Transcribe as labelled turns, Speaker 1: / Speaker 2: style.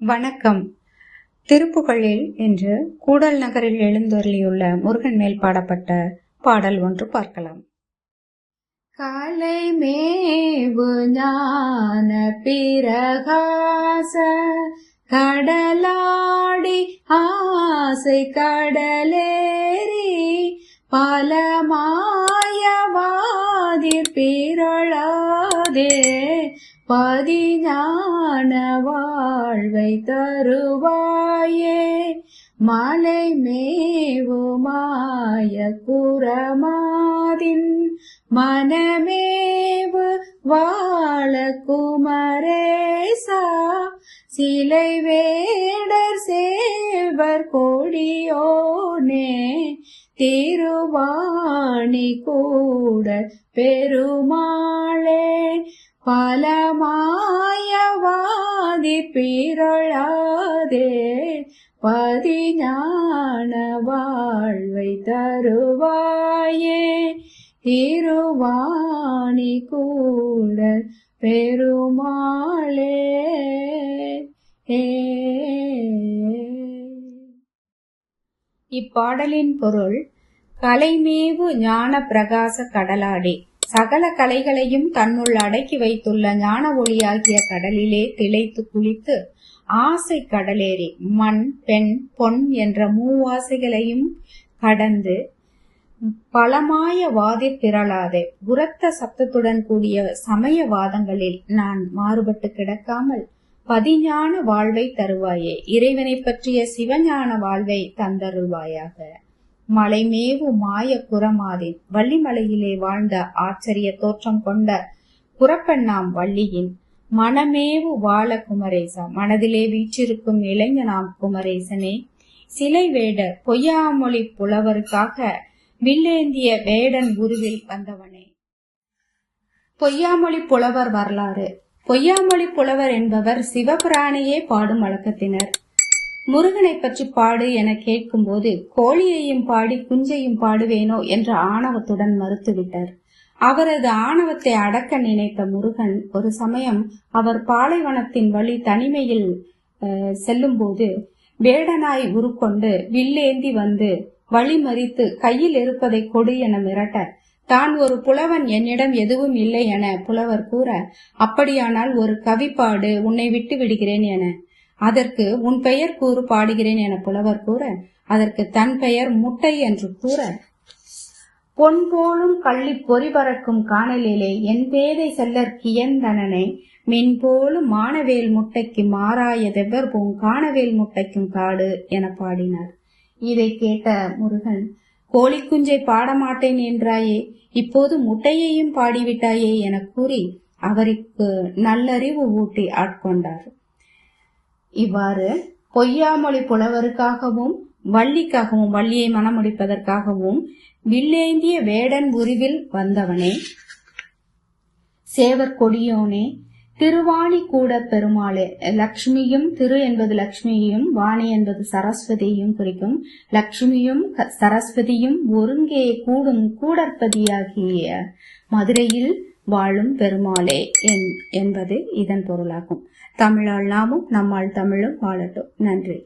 Speaker 1: வணக்கம். திருப்புகழில் இன்று கூடல் நகரில் எழுந்தொருளியுள்ள முருகன் மேல் பாடப்பட்ட பாடல் ஒன்று பார்க்கலாம். காலை மேவு ஞான பிரகாச கடலாடி ஆசை கடலேறி பல மாயவாதி பிறழாதே. பதிஞான வாழ்வை தருவாயே. மலை மேவுமாய குரமாதின் மனமேவு வாழ குமரேசா. சிலை வேடர் சேவர் கொடியோனே. திருவாணி கூட பெருமாளே. பலமாயவாதி பிறழாதே பதிஞான வாழ்வை தருவாயே. திருவாணி கூட பெருமாளே. ஏ. இப்பாடலின் பொருள் கலைமேவு ஞான பிரகாச கடலாடி. சகல கலைகளையும் தன்னுள் அடக்கி வைத்துள்ள ஞான ஒளியாகிய கடலிலே திளைத்து குளித்து ஆசை கடலேறி மண் பெண் பொன் என்ற மூவாசைகளையும் கடந்து பலமாய வாதி திரளாதே உரத்த சப்தத்துடன் கூடிய சமய வாதங்களில் நான் மாறுபட்டு கிடக்காமல் பதிஞான வாழ்வை தருவாயே. இறைவனை பற்றிய சிவஞான வாழ்வை தந்தருள்வாயாக. மலைமேவு மாய குரமாதின் வள்ளிமலையிலே வாழ்ந்த ஆச்சரிய தோற்றம் கொண்ட குரப்பெண்ணாம் வள்ளியின் மனமேவு வாழ குமரேசா. மனதிலே வீற்றிருக்கும் இளைஞனாம் குமரேசனே சிலை வேட பொய்யாமொழி புலவருக்காக வில்லேந்திய வேடன் உருவில் வந்தவனே. பொய்யாமொழி புலவர் வரலாறு. பொய்யாமொழி புலவர் என்பவர் சிவபிராணியே பாடும் வழக்கத்தினர். முருகனை பற்றி பாடு என கேட்கும்போது கோழியையும் பாடி குஞ்சையும் பாடுவேனோ என்ற ஆணவத்துடன் மறுத்துவிட்டார். அவரது ஆணவத்தை அடக்க நினைத்த முருகன் ஒரு சமயம் அவர் பாலைவனத்தின் வழி தனிமையில் செல்லும்போது வேடனாய் உருக்கொண்டு வில்லேந்தி வந்து வழிமறித்து கையில் இருப்பதை கொடு என மிரட்ட தான் ஒரு புலவன் என்னிடம் எதுவும் இல்லை என புலவர் கூற அப்படியானால் ஒரு கவிப்பாடு உன்னை விட்டு விடுகிறேன் என அதற்கு உன் பெயர் கூறு பாடுகிறேன் என புலவர் கூற அதற்கு தன் பெயர் முட்டை என்று கூற. பொன் போலும் கள்ளி பொறி பறக்கும் காணலிலே என் பேதை செல்லற் கியந்தனனை மின் போலும் மானவேல் முட்டைக்கு மாறாயதெவர் போம் காணவேல் முட்டைக்கும் காடு என பாடினார். இதை கேட்ட முருகன் கோழி குஞ்சை பாடமாட்டேன் என்றாயே இப்போது முட்டையையும் பாடிவிட்டாயே என கூறி அவருக்கு நல்லறிவு ஊட்டி ஆட்கொண்டார். இவ்வாறு பொய்யாமொழி புலவருக்காகவும் வள்ளிக்காகவும் வள்ளியை மனமுடிப்பதற்காகவும் வில்லேந்திய வேடன் உருவில் வந்தவனே. சேவர் கொடியோனே திருவாணி கூட பெருமாளே லக்ஷ்மியும் திரு என்பது லக்ஷ்மியையும் வாணி என்பது சரஸ்வதியையும் குறிக்கும் லக்ஷ்மியும் சரஸ்வதியும் ஒருங்கே கூடும் கூடற்பதியாகிய மதுரையில் வாழும் பெருமாளே என்பது இதன் பொருளாகும். தமிழால் நாமும் நம்மால் தமிழும் வாழட்டும். நன்றி.